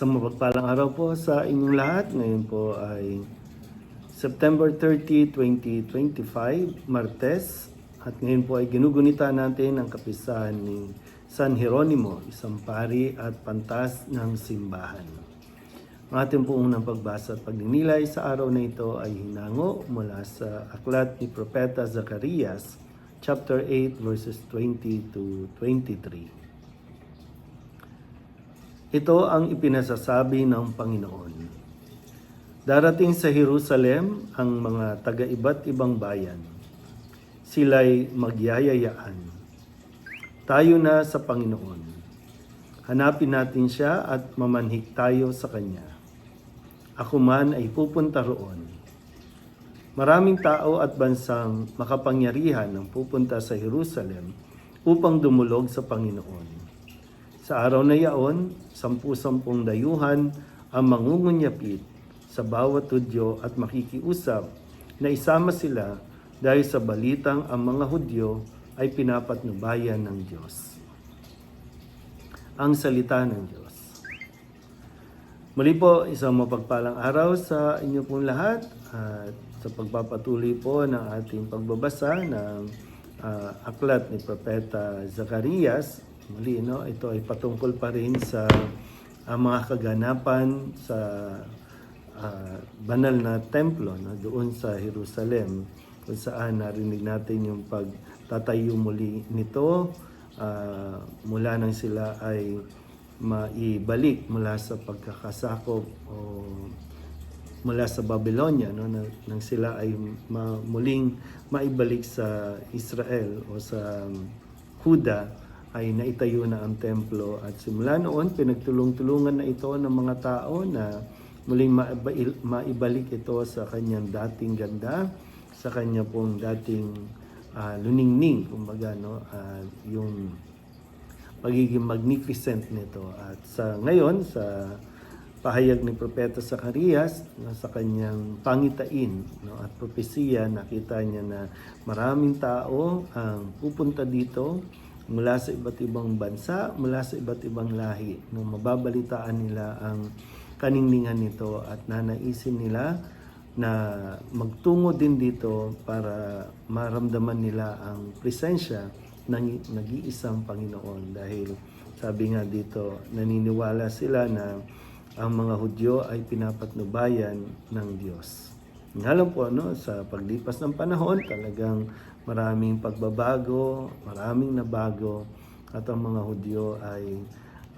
Isang mapagpalang araw po sa inyong lahat. Ngayon po ay September 30, 2025, Martes. At ngayon po ay ginugunita natin ang kapisahan ni San Jeronimo, isang pari at pantas ng simbahan. Ang ating po unang pagbasa at pagninilay sa araw na ito ay hinango mula sa aklat ni Propeta Zacarias, chapter 8, verses 20 to 23. Ito ang ipinasasabi ng Panginoon. Darating sa Jerusalem ang mga taga-iba't ibang bayan. Sila'y magyayayaan. Tayo na sa Panginoon. Hanapin natin siya at mamanhik tayo sa Kanya. Ako man ay pupunta roon. Maraming tao at bansang makapangyarihan ang pupunta sa Jerusalem upang dumulog sa Panginoon. Sa araw na yaon, sampu-sampung dayuhan ang mangungunyapit sa bawat Hudyo at makikiusap na isama sila dahil sa balitang ang mga Hudyo ay pinapatnubayan ng Diyos. Ang salita ng Diyos. Muli po, isang mapagpalang araw sa inyo pong lahat at sa pagpapatuloy po ng ating pagbabasa ng ah, aklat ni Propeta Zacarias. Muli, no, ito ay patungkol pa rin sa ah, mga kaganapan sa ah, banal na templo no, doon sa Jerusalem kung saan narinig natin yung pagtatayo muli nito. Ah, mula nang sila ay maibalik mula sa pagkakasakop o mula sa Babylonia no? Nang, sila ay ma, muling maibalik sa Israel o sa Huda ay naitayo na ang templo. At simula noon pinagtulong-tulungan na ito ng mga tao na muling maiba- maibalik ito sa kanyang dating ganda sa kanya pong dating ah, luningning kumbaga no? Ah, yung pagiging magnificent nito. At sa ngayon, sa pahayag ni Propeta Zacarias, no, sa kanyang pangitain no, at propesiya, nakita niya na maraming tao ang pupunta dito mula sa iba't ibang bansa, mula sa iba't ibang lahi. No, mababalitaan nila ang kaningningan nito at nanaisin nila na magtungo din dito para maramdaman nila ang presensya ng nag-iisang Panginoon dahil sabi nga dito naniniwala sila na ang mga Hudyo ay pinapatnubayan ng Diyos. Nga po no, sa paglipas ng panahon talagang maraming pagbabago, maraming nabago. At ang mga Hudyo ay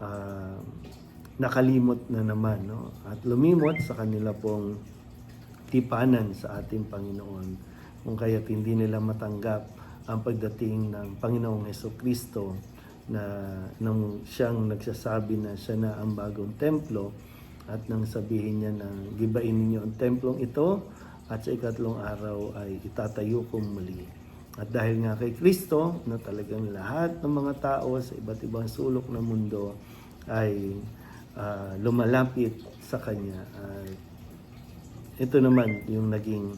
ah, nakalimot na naman no? At lumimot sa kanila pong tipanan sa ating Panginoon. Kung kaya't hindi nila matanggap ang pagdating ng Panginoong Heso Kristo na nang siyang nagsasabi na siya na ang bagong templo at nang sabihin niya na gibain ninyo ang templong ito at sa ikatlong araw ay itatayo ko muli. At dahil nga kay Kristo na talagang lahat ng mga tao sa iba't ibang sulok ng mundo ay ah, lumalapit sa Kanya. At ito naman yung naging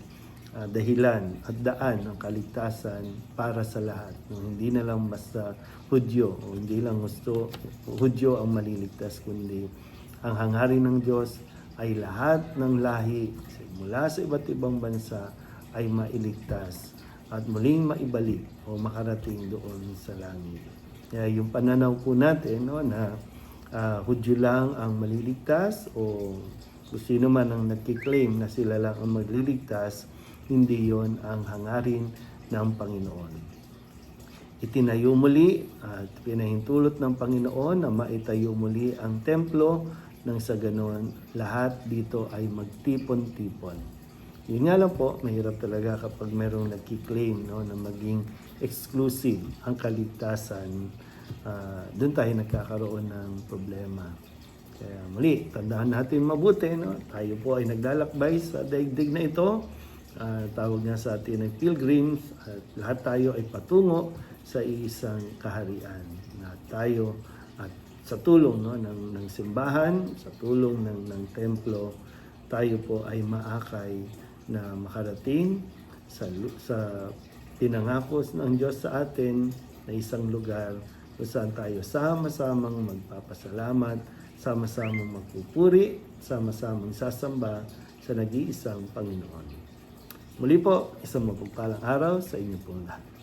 ah, dahilan at daan ng kaligtasan para sa lahat. Yung hindi na lang basta Hudyo o hindi lang gusto Hudyo ang maliligtas kundi ang hangarin ng Diyos ay lahat ng lahi mula sa iba't ibang bansa ay mailigtas at muling maibalik o makarating doon sa langit. Kaya yung pananaw po natin no, na ah, Hudyo lang ang maliligtas o kung sino man ang nagkiklaim na sila lang ang magliligtas, hindi yon ang hangarin ng Panginoon. Itinayo muli at pinahintulot ng Panginoon na maitayo muli ang templo nang sa ganon lahat dito ay magtipon-tipon. Yun nga lang po, mahirap talaga kapag merong nagkiklaim no, na maging exclusive ang kaligtasan. Ah, doon tayo nagkakaroon ng problema. Kaya muli, tandaan natin mabuti. No? Tayo po ay naglalakbay sa daigdig na ito. Ah, tawag nga sa atin ay pilgrims at lahat tayo ay patungo sa isang kaharian na tayo at sa tulong no, ng, ng simbahan, sa tulong ng, ng templo, tayo po ay maakay na makarating sa, sa pinangakos ng Diyos sa atin na isang lugar kung saan tayo sama-samang magpapasalamat sama-samang magpupuri, sama-samang sasamba sa nag-iisang Panginoon. Muli po, isang mapagpalang araw sa inyo pong lahat.